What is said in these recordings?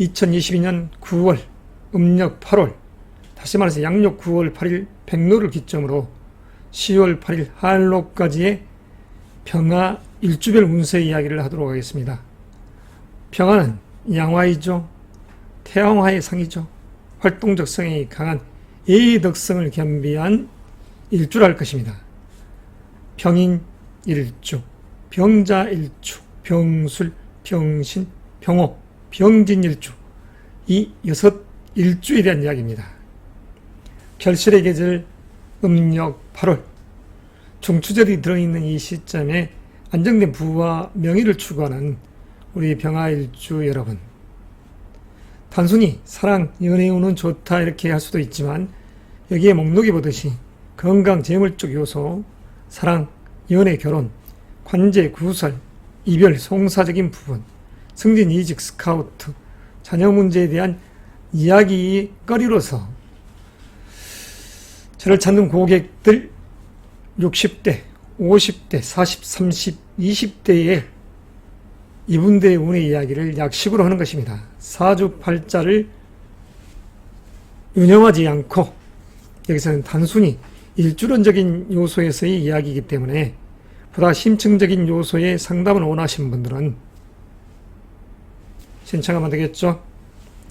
2022년 9월, 음력 8월, 다시 말해서 양력 9월 8일 백로를 기점으로 10월 8일 한로까지의 평화 일주별 운세 이야기를 하도록 하겠습니다. 평화는 양화이죠. 태양화의 상이죠. 활동적 성향이 강한 예의덕성을 겸비한 일주랄 것입니다. 병인 일주, 병자 일주, 병술, 병신, 병호, 병진 일주. 이 여섯 일주에 대한 이야기입니다. 결실의 계절 음력 8월. 중추절이 들어있는 이 시점에 안정된 부와 명의를 추구하는 우리 병화일주 여러분. 단순히 사랑, 연애 운은 좋다 이렇게 할 수도 있지만 여기에 목록이 보듯이 건강, 재물 쪽 요소, 사랑, 연애, 결혼, 관제, 구설, 이별, 송사적인 부분, 승진, 이직, 스카우트, 자녀 문제에 대한 이야기거리로서 저를 찾는 고객들 60대, 50대, 40, 30, 20대의 이분들의 운의 이야기를 약식으로 하는 것입니다. 사주팔자를 운영하지 않고 여기서는 단순히 일주론적인 요소에서의 이야기이기 때문에 보다 심층적인 요소의 상담을 원하시는 분들은 신청하면 되겠죠.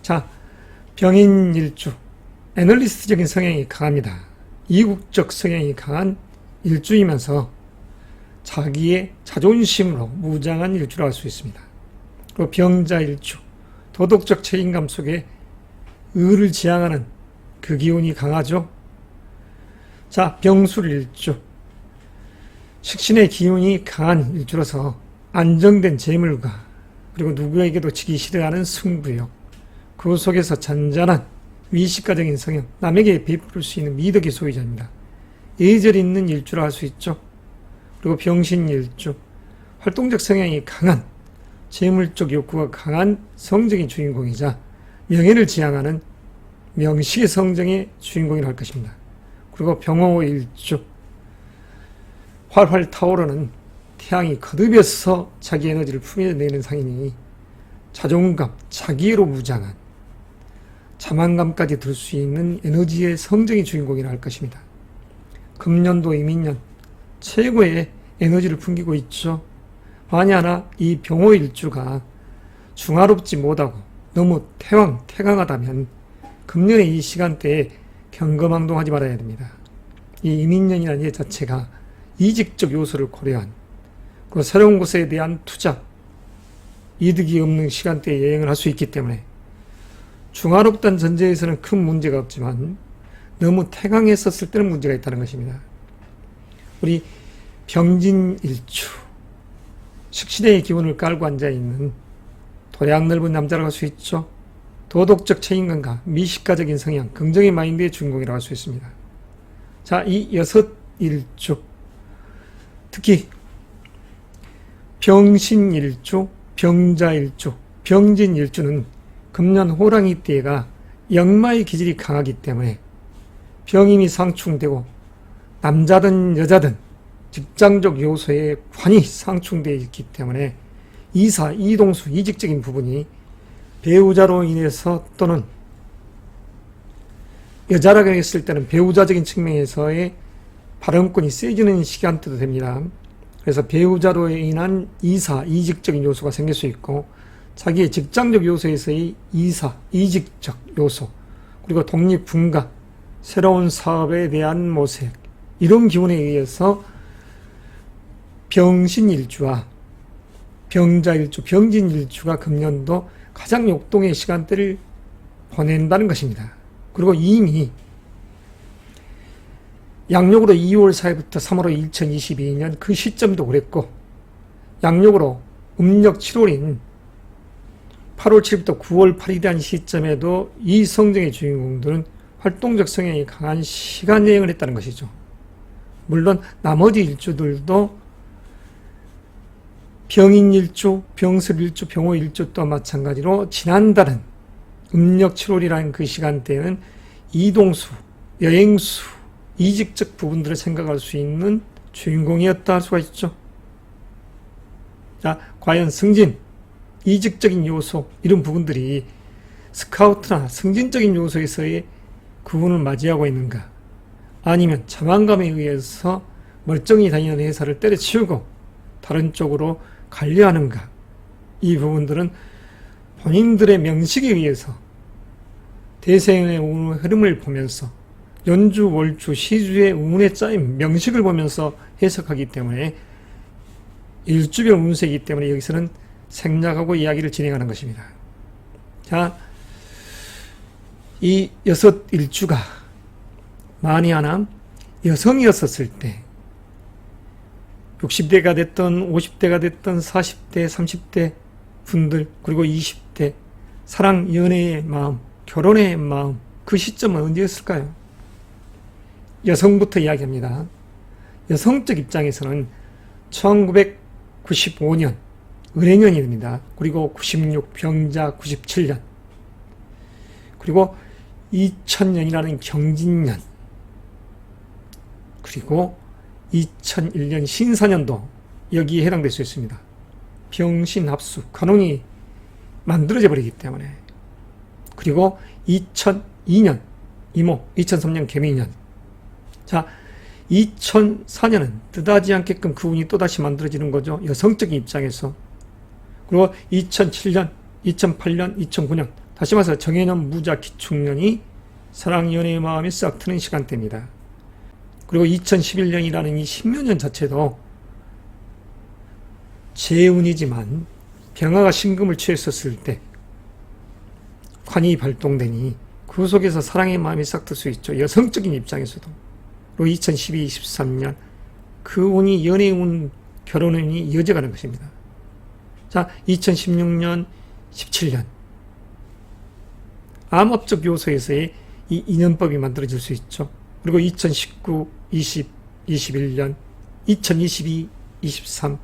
자, 병인 일주, 애널리스트적인 성향이 강합니다. 이국적 성향이 강한 일주이면서 자기의 자존심으로 무장한 일주라 할 수 있습니다. 그리고 병자 일주, 도덕적 책임감 속에 의를 지향하는 그 기운이 강하죠. 자, 병술 일주, 식신의 기운이 강한 일주로서 안정된 재물과 그리고 누구에게도 지기 싫어하는 승부욕, 그 속에서 잔잔한 위식가적인 성향, 남에게 베풀 수 있는 미덕의 소유자입니다. 예절 있는 일주라 할 수 있죠. 그리고 병신 일주, 활동적 성향이 강한 재물적 욕구가 강한 성적인 주인공이자 명예를 지향하는 명식의 성정의 주인공이라 할 것입니다. 그리고 병호 일주, 활활 타오르는 태양이 거듭해서 자기 에너지를 품어내는 상이니 자존감, 자기로 무장한 자만감까지 들 수 있는 에너지의 성정의 주인공이라 할 것입니다. 금년도 이민년 최고의 에너지를 풍기고 있죠. 만약나 이 병호 일주가 중화롭지 못하고 너무 태왕, 태강하다면 금년의 이 시간대에 경거망동하지 말아야 됩니다. 이 이민년이라는 예 자체가 이직적 요소를 고려한 그 새로운 곳에 대한 투자, 이득이 없는 시간대에 여행을 할 수 있기 때문에 중화롭다는 전제에서는 큰 문제가 없지만 너무 태강했었을 때는 문제가 있다는 것입니다. 우리 병진일주, 식신의 기운을 깔고 앉아있는 도량 넓은 남자라고 할 수 있죠. 도덕적 책임감과 미식가적인 성향, 긍정의 마인드의 주인공이라고 할 수 있습니다. 자, 이 여섯 일주, 특히 병신일주, 병자일주, 병진일주는 금년 호랑이 띠가 역마의 기질이 강하기 때문에 병임이 상충되고 남자든 여자든 직장적 요소에 관이 상충되어 있기 때문에 이사, 이동수, 이직적인 부분이 배우자로 인해서 또는 여자라고 했을 때는 배우자적인 측면에서의 발언권이 세지는 시간대도 됩니다. 그래서 배우자로 인한 이사, 이직적인 요소가 생길 수 있고 자기의 직장적 요소에서의 이사, 이직적 요소, 그리고 독립 분가, 새로운 사업에 대한 모색, 이런 기운에 의해서 병신일주와 병자일주, 병진일주가 금년도 가장 역동의 시간대를 보낸다는 것입니다. 그리고 이미 양력으로 2월 4일부터 3월 2022년 그 시점도 그랬고 양력으로 음력 7월인 8월 7일부터 9월 8일이라는 시점에도 이 성정의 주인공들은 활동적 성향이 강한 시간 여행을 했다는 것이죠. 물론 나머지 일주들도 병인 일주, 병습 일주, 병호 일주 또 마찬가지로 지난달은 음력 7월이라는 그 시간대에는 이동수, 여행수, 이직적 부분들을 생각할 수 있는 주인공이었다 할 수가 있죠. 자, 과연 승진, 이직적인 요소, 이런 부분들이 스카우트나 승진적인 요소에서의 그 운을 맞이하고 있는가? 아니면 자만감에 의해서 멀쩡히 다니는 회사를 때려치우고 다른 쪽으로 관리하는가? 이 부분들은 본인들의 명식에 의해서 대생의 흐름을 보면서 연주, 월주, 시주의 운의 짜임, 명식을 보면서 해석하기 때문에 일주별 운세이기 때문에 여기서는 생략하고 이야기를 진행하는 것입니다. 자, 이 여섯 일주가 하나 여성이었었을 때 60대가 됐던 50대가 됐던 40대, 30대 분들 그리고 20대 사랑, 연애의 마음, 결혼의 마음 그 시점은 언제였을까요? 여성부터 이야기합니다. 여성적 입장에서는 1995년 을해년이 됩니다. 그리고 96 병자 97년 그리고 2000년이라는 경진년 그리고 2001년 신사년도 여기에 해당될 수 있습니다. 병신합수 간운이 만들어져 버리기 때문에 그리고 2002년 이모 2003년 개미년 자 2004년은 뜻하지 않게끔 그 운이 또다시 만들어지는 거죠. 여성적인 입장에서 그리고 2007년 2008년 2009년 다시 말해서 정해년 무자 기축년이 사랑 연애의 마음이 싹 트는 시간대입니다. 그리고 2011년이라는 이 10년 자체도 재운이지만 병화가 신금을 취했었을 때 관이 발동되니 그 속에서 사랑의 마음이 싹 들 수 있죠. 여성적인 입장에서도. 그리고 2012, 23년 그 운이 연애 운, 결혼 운이 이어져가는 것입니다. 자, 2016년, 17년 암업적 요소에서의 이 인연법이 만들어질 수 있죠. 그리고 2019, 20, 21년, 2022, 23,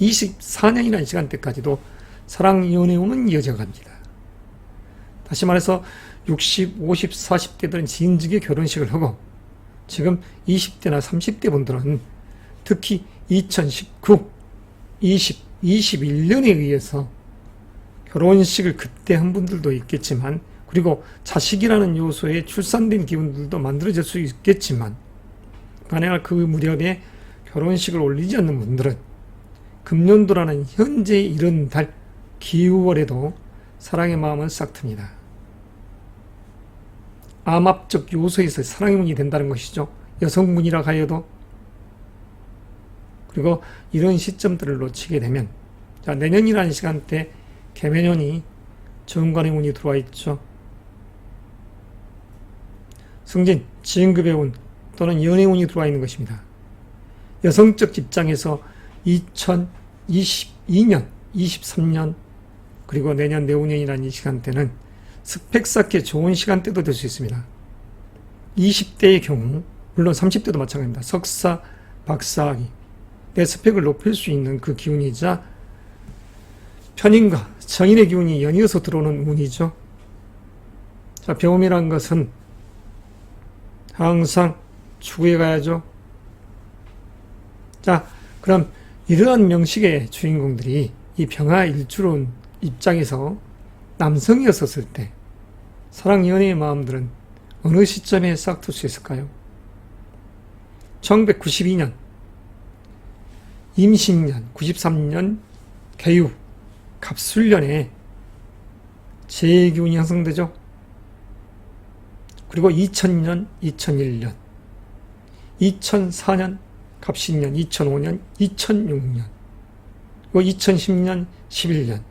24년이라는 시간대까지도 사랑 연애운은 이어져 갑니다. 다시 말해서 60, 50, 40대들은 진즉에 결혼식을 하고 지금 20대나 30대 분들은 특히 2019, 20, 21년에 의해서 결혼식을 그때 한 분들도 있겠지만 그리고 자식이라는 요소에 출산된 기운들도 만들어질 수 있겠지만 만약 그 무렵에 결혼식을 올리지 않는 분들은 금년도라는 현재 이런 달 기후월에도 사랑의 마음은 싹 틉니다. 암압적 요소에서 사랑의 문이 된다는 것이죠. 여성문이라 하여도 그리고 이런 시점들을 놓치게 되면 자 내년이라는 시간대 개매년이 정관의 운이 들어와 있죠. 승진, 진급의 운 또는 연애 운이 들어와 있는 것입니다. 여성적 입장에서 2022년, 23년 그리고 내년 내후년이라는 이 시간대는 스펙 쌓기 좋은 시간대도 될 수 있습니다. 20대의 경우 물론 30대도 마찬가지입니다. 석사, 박사학위 내 스펙을 높일 수 있는 그 기운이자 편인과 정인의 기운이 연이어서 들어오는 운이죠. 자, 병음이란 것은 항상 추구해 가야죠. 자, 그럼 이러한 명식의 주인공들이 이 병화 일주론 입장에서 남성이었었을 때 사랑 연애의 마음들은 어느 시점에 싹틀 수 있을까요? 1992년, 임신년, 93년, 개유, 갑술년에 제 기운이 형성되죠. 그리고 2000년, 2001년, 2004년, 갑신년, 2005년, 2006년, 그리고 2010년, 11년.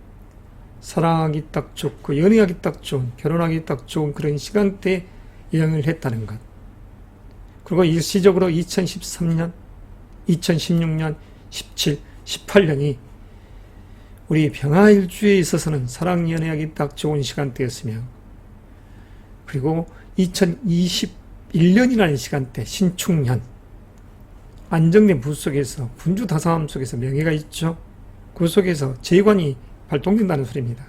사랑하기 딱 좋고, 연애하기 딱 좋은, 결혼하기 딱 좋은 그런 시간대에 여행을 했다는 것. 그리고 일시적으로 2013년, 2016년, 17, 18년이 우리 병화일주에 있어서는 사랑 연애하기 딱 좋은 시간대였으며, 그리고 2021년이라는 시간대 신축년 안정된 부 속에서 분주 다사함 속에서 명예가 있죠. 그 속에서 재관이 발동된다는 소리입니다.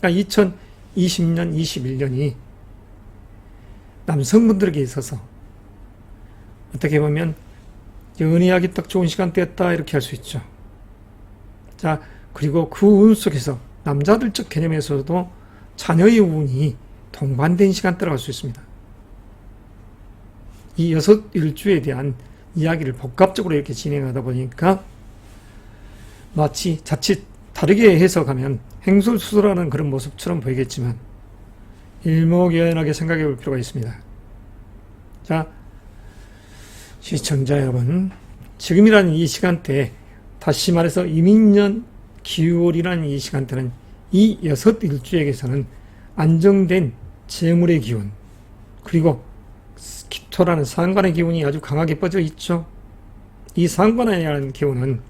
그러니까 2020년, 21년이 남성분들에게 있어서 어떻게 보면 연애하기 딱 좋은 시간대였다 이렇게 할 수 있죠. 자 그리고 그 운 속에서 남자들적 개념에서도 자녀의 운이 동반된 시간대라고 할 수 있습니다. 이 여섯 일주에 대한 이야기를 복합적으로 이렇게 진행하다 보니까 마치 자칫 다르게 해석하면 행설수설하는 그런 모습처럼 보이겠지만 일목요연하게 생각해 볼 필요가 있습니다. 자, 시청자 여러분, 지금이라는 이 시간대, 다시 말해서 이민년 기월이라는 이 시간대는 이 여섯 일주에게서는 안정된 재물의 기운, 그리고 기토라는 상관의 기운이 아주 강하게 뻗어 있죠. 이 상관이라는 기운은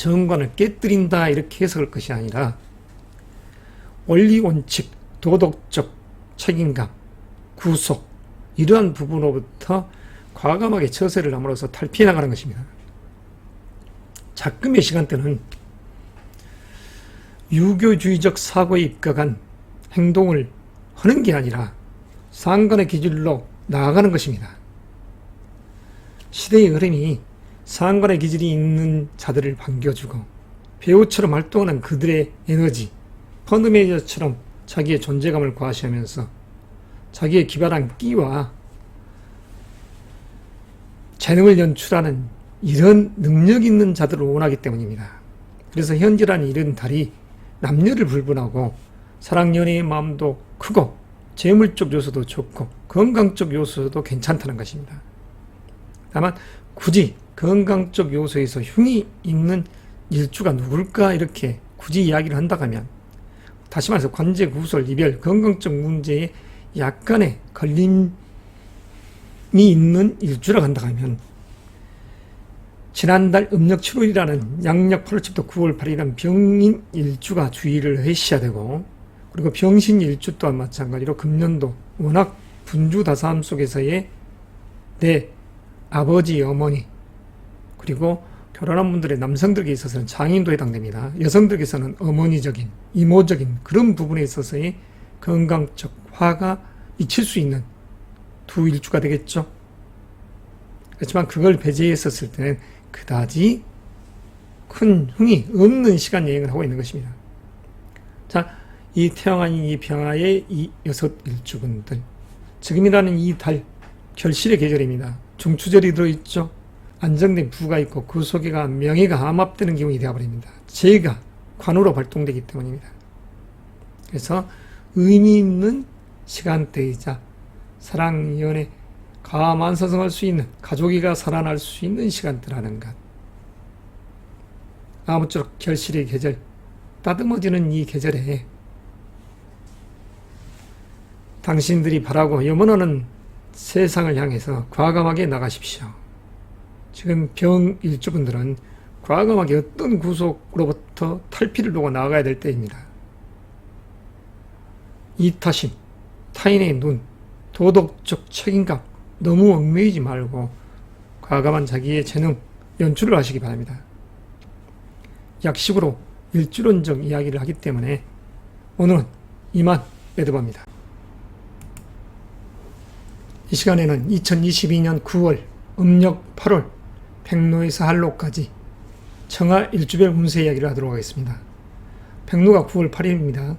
정관을 깨뜨린다 이렇게 해석할 것이 아니라 원리 원칙, 도덕적 책임감, 구속 이러한 부분으로부터 과감하게 처세를 함으로써 탈피해 나가는 것입니다. 작금의 시간대는 유교주의적 사고에 입각한 행동을 하는 게 아니라 상관의 기질로 나아가는 것입니다. 시대의 흐름이 상관의 기질이 있는 자들을 반겨주고 배우처럼 활동하는 그들의 에너지, 펀드매니저처럼 자기의 존재감을 과시하면서 자기의 기발한 끼와 재능을 연출하는 이런 능력 있는 자들을 원하기 때문입니다. 그래서 현재라는 이런 달이 남녀를 불분하고 사랑 연애의 마음도 크고 재물적 요소도 좋고 건강적 요소도 괜찮다는 것입니다. 다만 굳이 건강적 요소에서 흉이 있는 일주가 누굴까 이렇게 굳이 이야기를 한다 하면 다시 말해서 관제 구설 이별 건강적 문제에 약간의 걸림이 있는 일주라고 한다 하면 지난달 음력 7월이라는 양력 8월부터 9월 8일이라는 병인 일주가 주의를 하셔야 되고 그리고 병신 일주 또한 마찬가지로 금년도 워낙 분주다사함 속에서의 내 아버지, 어머니 그리고 결혼한 분들의 남성들에게 있어서는 장인도 해당됩니다. 여성들에게서는 어머니적인, 이모적인 그런 부분에 있어서의 건강적 화가 미칠 수 있는 두 일주가 되겠죠. 그렇지만 그걸 배제했었을 때는 그다지 큰 흉이 없는 시간 여행을 하고 있는 것입니다. 자, 이 태양한 이 병화의 이 여섯 일주분들, 지금이라는 이 달, 결실의 계절입니다. 중추절이 들어있죠. 안정된 부가 있고 그 속에가 명예가 암압되는 기운이 되어버립니다. 제가 관으로 발동되기 때문입니다. 그래서 의미 있는 시간대이자 사랑, 연애, 가만사성할 수 있는 가족이가 살아날 수 있는 시간대라는 것. 아무쪼록 결실의 계절, 따듬어지는 이 계절에 당신들이 바라고 염원하는 세상을 향해서 과감하게 나가십시오. 지금 병일주분들은 과감하게 어떤 구속으로부터 탈피를 놓고 나아가야 될 때입니다. 이타심, 타인의 눈, 도덕적 책임감 너무 얽매이지 말고 과감한 자기의 재능, 연출을 하시기 바랍니다. 약식으로 일주론적 이야기를 하기 때문에 오늘은 이만 매듭합니다. 이 시간에는 2022년 9월, 음력 8월, 백로에서 한로까지 청하 일주별 운세 이야기를 하도록 하겠습니다. 백로가 9월 8일입니다.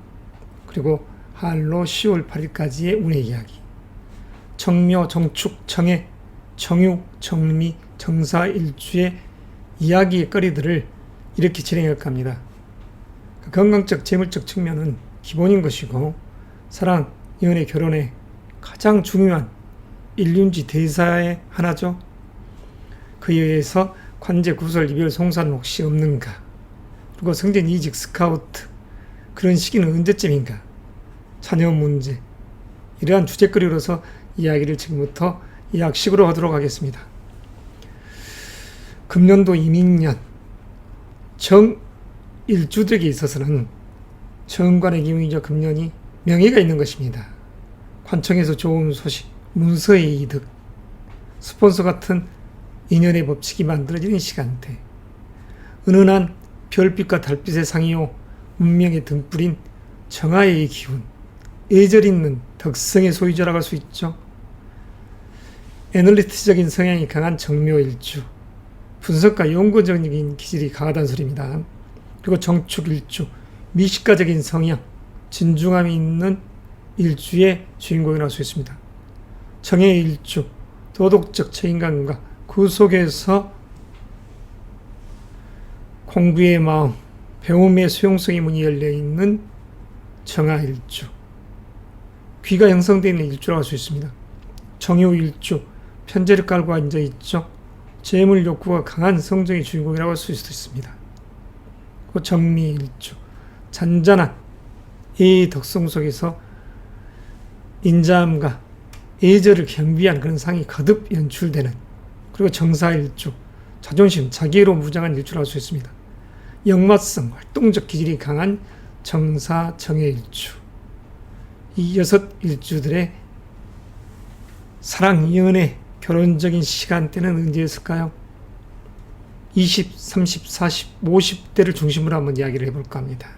그리고 한로 10월 8일까지의 운의 이야기. 정묘, 정축, 정해, 정육, 정미, 정사 일주의 이야기의 거리들을 이렇게 진행해 갑니다. 그 건강적, 재물적 측면은 기본인 것이고 사랑, 연애, 결혼에 가장 중요한 일륜지 대사의 하나죠. 그에 의해서 관제 구설 이별 송산 혹시 없는가? 그리고 성전 이직 스카우트 그런 시기는 언제쯤인가? 자녀 문제 이러한 주제거리로서 이야기를 지금부터 약식으로 하도록 하겠습니다. 금년도 이민년 정 일주들에게 있어서는 정관의 기운이죠 금년이 명예가 있는 것입니다. 관청에서 좋은 소식, 문서의 이득, 스폰서 같은 인연의 법칙이 만들어지는 시간대, 은은한 별빛과 달빛의 상이요 운명의 등불인 정화의 기운, 예절 있는 덕성의 소유자라고 할 수 있죠. 애널리스트적인 성향이 강한 정묘일주, 분석과 연구적인 기질이 강하다는 소리입니다. 그리고 정축일주, 미식가적인 성향, 진중함이 있는 일주의 주인공이라고 할 수 있습니다. 정의 일주, 도덕적 책임감과 그 속에서 공부의 마음, 배움의 수용성의 문이 열려 있는 정화일주. 귀가 형성되어 있는 일주라고 할 수 있습니다. 정효일주, 편제를 깔고 앉아 있죠. 재물 욕구가 강한 성정의 주인공이라고 할 수 있습니다. 그 정리 일주, 잔잔한 이 덕성 속에서 인자함과 예절을 겸비한 그런 상이 거듭 연출되는 그리고 정사일주, 자존심, 자기로 무장한 일주라고 할수 있습니다. 역마성, 활동적 기질이 강한 정사, 정해일주. 이 여섯 일주들의 사랑, 연애, 결혼적인 시간대는 언제였을까요? 20, 30, 40, 50대를 중심으로 한번 이야기를 해볼까 합니다.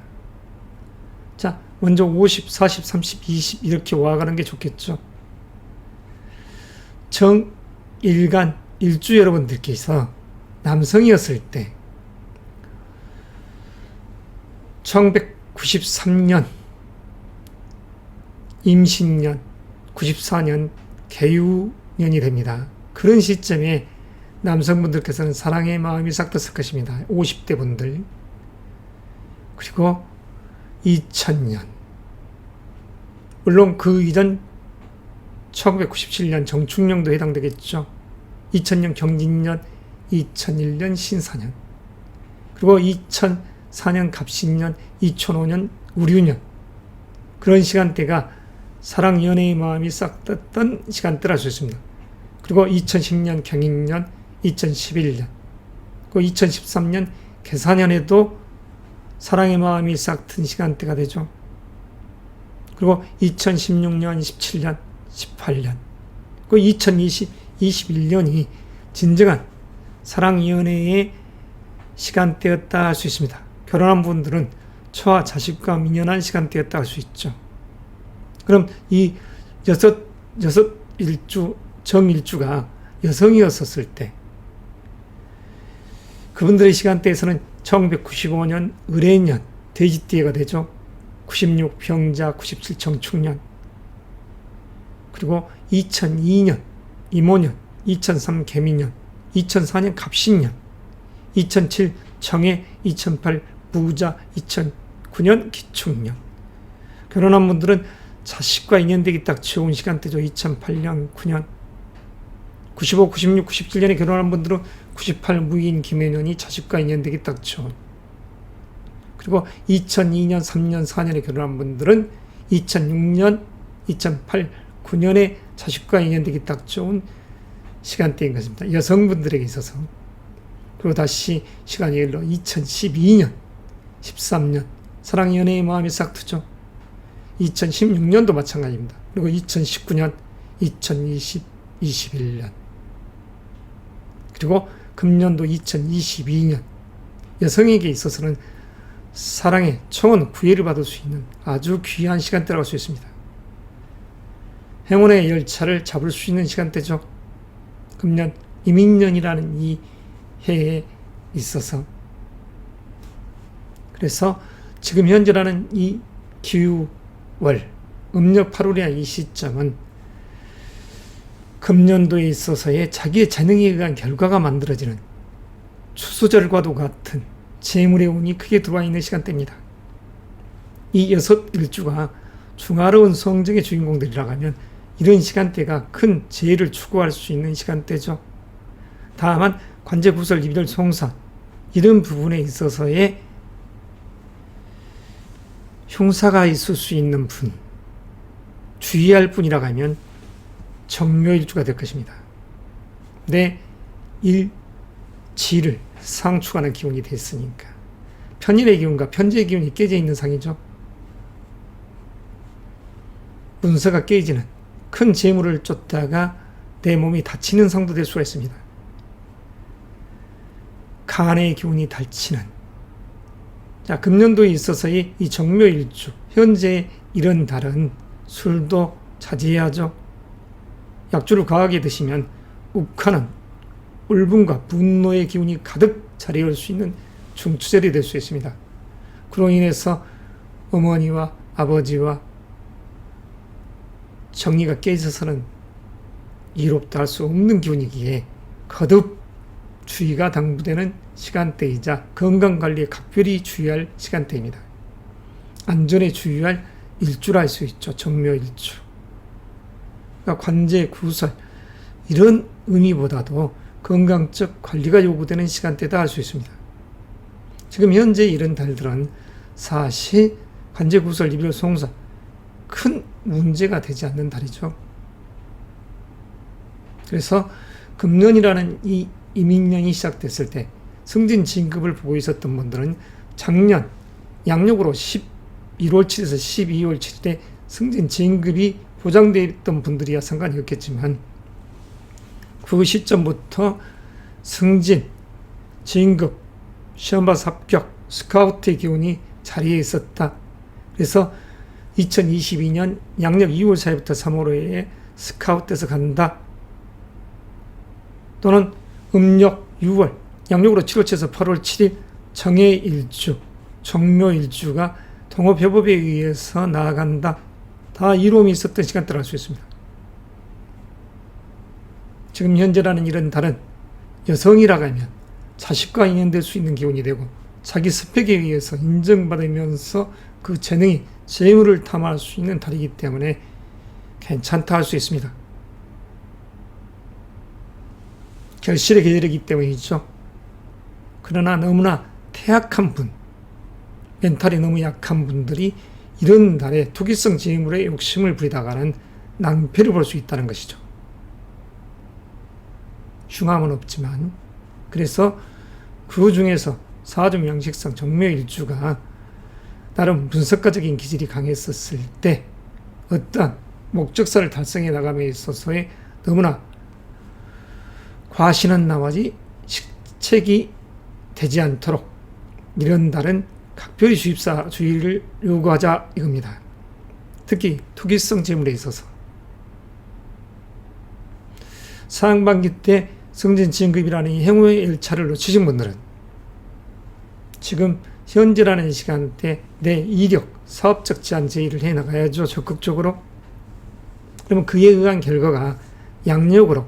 자, 먼저 50, 40, 30, 20 이렇게 와가는 게 좋겠죠. 정일간 일주 여러분들께서 남성이었을 때 1993년 임신년 94년 개유년이 됩니다. 그런 시점에 남성분들께서는 사랑의 마음이 싹 떴을 것입니다. 50대 분들. 그리고 2000년. 물론 그 이전 1997년 정축년도 해당되겠죠. 2000년 경진년, 2001년 신사년. 그리고 2004년 갑신년, 2005년 우류년. 그런 시간대가 사랑 연애의 마음이 싹 떴던 시간대라 수 있습니다. 그리고 2010년 경인년, 2011년, 그 2013년 개사년에도 사랑의 마음이 싹 튼 시간대가 되죠. 그리고 2016년, 17년, 18년, 그 2020, 21년이 진정한 사랑 연애의 시간대였다 할 수 있습니다. 결혼한 분들은 처와 자식과 민연한 시간대였다 할 수 있죠. 그럼 이 여섯 여섯 일주 정일주가 여성이었었을 때 그분들의 시간대에서는 1995년 을해년 돼지띠해가 되죠. 96 병자, 97 정축년. 그리고 2002년 이모년, 2003 개미년, 2004년 갑신년, 2007 정해, 2008 부자, 2009년 기축년. 결혼한 분들은 자식과 인연되기 딱 좋은 시간대죠. 2008년, 9년. 95, 96, 97년에 결혼한 분들은 98 무인 김해년이 자식과 인연되기 딱 좋은. 그리고 2002년, 3년, 4년에 결혼한 분들은 2006년, 2008, 9년에 자식과 인연되기 딱 좋은 시간대인 것입니다. 여성분들에게 있어서. 그리고 다시 시간이 흘러 2012년, 13년, 사랑 연애의 마음이 싹 트죠. 2016년도 마찬가지입니다. 그리고 2019년, 2020, 21년. 그리고 금년도 2022년. 여성에게 있어서는 사랑의 청원 구애를 받을 수 있는 아주 귀한 시간대라고 할 수 있습니다. 행운의 열차를 잡을 수 있는 시간대죠. 금년 이민년이라는 이 해에 있어서 그래서 지금 현재라는 이 기후월 음력 8월의 이 시점은 금년도에 있어서의 자기의 재능에 의한 결과가 만들어지는 추수절과도 같은 재물의 운이 크게 들어와 있는 시간대입니다. 이 여섯 일주가 중화로운 성적의 주인공들이라고 하면 이런 시간대가 큰 재해를 추구할 수 있는 시간대죠. 다만 관제 구설 이별 송사 이런 부분에 있어서의 흉사가 있을 수 있는 분 주의할 분이라고 하면 정묘일주가 될 것입니다. 내 일지를 상충하는 기운이 됐으니까 편일의 기운과 편지의 기운이 깨져 있는 상이죠. 문서가 깨지는 큰 재물을 쫓다가 내 몸이 다치는 상도 될 수가 있습니다. 간의 기운이 닳치는 자 금년도에 있어서의 이 정묘일주 현재 이런 달은 술도 자제해야죠. 약주를 과하게 드시면 욱하는 울분과 분노의 기운이 가득 자리할 수 있는 중추절이 될 수 있습니다. 그로 인해서 어머니와 아버지와 정리가 깨져서는 이롭다 할 수 없는 기운이기에 거듭 주의가 당부되는 시간대이자 건강관리에 각별히 주의할 시간대입니다. 안전에 주의할 일주라 할 수 있죠. 정묘일주. 그러니까 관제 구설 이런 의미보다도 건강적 관리가 요구되는 시간대다 할 수 있습니다. 지금 현재 이런 달들은 사실 관제 구설 이별 송사 큰 문제가 되지 않는 달이죠. 그래서 금년이라는 이 이민년이 시작됐을 때 승진 진급을 보고 있었던 분들은 작년 양력으로 11월 7일에서 12월 7일에 승진 진급이 보장되어 있던 분들이야 상관이 없겠지만 그 시점부터 승진, 진급, 시험 봐서 합격, 스카우트의 기운이 자리에 있었다. 그래서 2022년 양력 2월 4일부터 3월 5일에 스카우트에서 간다. 또는 음력 6월, 양력으로 7월 7에서 8월 7일 정해일주, 정묘일주가 동업협업에 의해서 나아간다. 다 이로움이 있었던 시간대를 알 수 있습니다. 지금 현재라는 이런 달은 여성이라고 하면 자식과 인연될 수 있는 기운이 되고 자기 스펙에 의해서 인정받으면서 그 재능이 재물을 탐할 수 있는 달이기 때문에 괜찮다 할 수 있습니다. 결실의 계절이기 때문이죠. 그러나 너무나 태약한 분, 멘탈이 너무 약한 분들이 이런 달에 투기성 재물에 욕심을 부리다가는 낭패를 볼 수 있다는 것이죠. 흉함은 없지만 그래서 그 중에서 사중 양식성 정묘일주가 나름 분석가적인 기질이 강했었을 때 어떤 목적사를 달성해 나감에 있어서의 너무나 과신한 나머지 식책이 되지 않도록 이런 달은 각별히 주입사 주의를 요구하자 이겁니다. 특히 투기성 재물에 있어서 상반기 때 승진 진급이라는 이 행운의 일차를 놓치신 분들은 지금 현재라는 시간대 내 이력, 사업적 제한 제의를 해 나가야죠. 적극적으로. 그러면 그에 의한 결과가 양력으로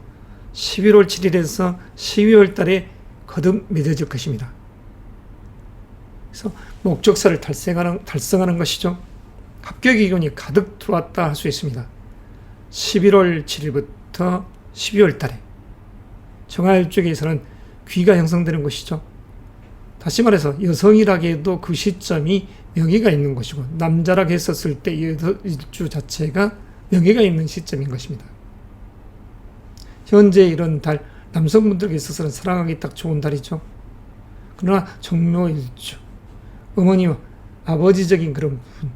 11월 7일에서 12월 달에 거듭 맺어질 것입니다. 그래서 목적사를 달성하는, 달성하는 것이죠. 합격의 기운이 가득 들어왔다 할 수 있습니다. 11월 7일부터 12월 달에 정할 쪽에서는 귀가 형성되는 것이죠. 다시 말해서 여성이라기에도 그 시점이 명예가 있는 것이고 남자라고 했었을 때 일주 자체가 명예가 있는 시점인 것입니다. 현재 이런 달 남성분들에게 있어서는 사랑하기 딱 좋은 달이죠. 그러나 정묘 일주 어머니와 아버지적인 그런 부분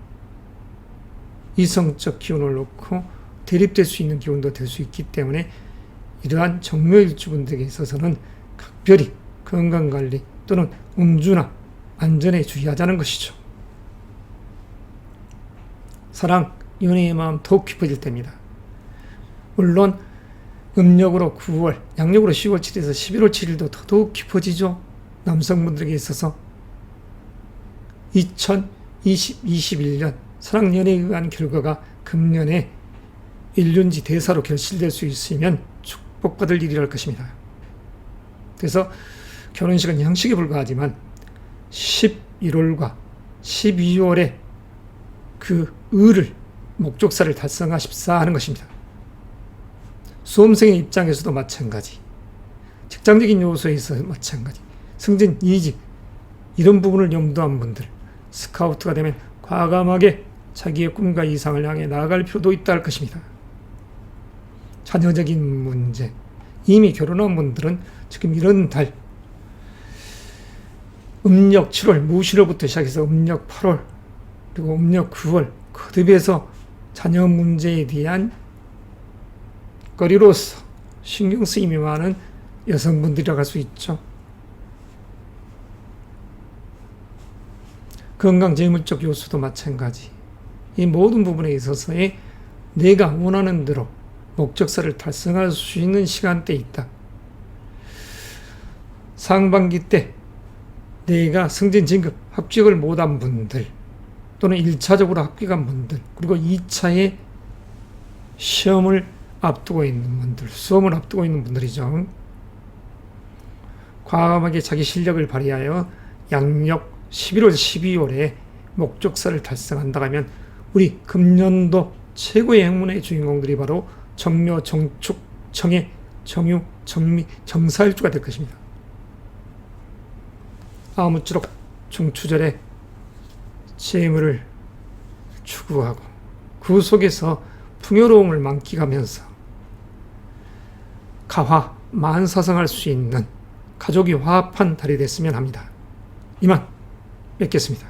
이성적 기운을 놓고 대립될 수 있는 기운도 될 수 있기 때문에 이러한 정묘일주분들에게 있어서는 각별히 건강관리 또는 음주나 안전에 주의하자는 것이죠. 사랑, 연애의 마음 더욱 깊어질 때입니다. 물론 음력으로 9월, 양력으로 10월 7일에서 11월 7일도 더더욱 깊어지죠. 남성분들에게 있어서 2021년 사랑 연애에 의한 결과가 금년에 일륜지 대사로 결실될 수 있으면 축복받을 일이랄 것입니다. 그래서 결혼식은 형식에 불과하지만 11월과 12월에 그 을을 목적사를 달성하십사 하는 것입니다. 수험생의 입장에서도 마찬가지. 직장적인 요소에서 마찬가지. 승진, 이직 이런 부분을 염두한 분들 스카우트가 되면 과감하게 자기의 꿈과 이상을 향해 나아갈 필요도 있다 할 것입니다. 자녀적인 문제 이미 결혼한 분들은 지금 이런 달 음력 7월 무시로부터 시작해서 음력 8월 그리고 음력 9월 거듭해서 자녀 문제에 대한 거리로서 신경 쓰임이 많은 여성분들이라고 할 수 있죠. 건강 재물적 요소도 마찬가지. 이 모든 부분에 있어서의 내가 원하는 대로 목적사를 달성할 수 있는 시간대 있다. 상반기 때 내가 승진 진급 합격을 못한 분들 또는 1차적으로 합격한 분들 그리고 2차에 시험을 앞두고 있는 분들 수험을 앞두고 있는 분들이죠. 과감하게 자기 실력을 발휘하여 양력 11월 12월에 목적사를 달성한다 하면 우리 금년도 최고의 행운의 주인공들이 바로 정묘, 정축, 정해, 정유, 정미, 정사일주가 될 것입니다. 아무쪼록 중추절에 재물을 추구하고 그 속에서 풍요로움을 만끽하면서 가화 만사성할 수 있는 가족이 화합한 달이 됐으면 합니다. 이만 뵙겠습니다.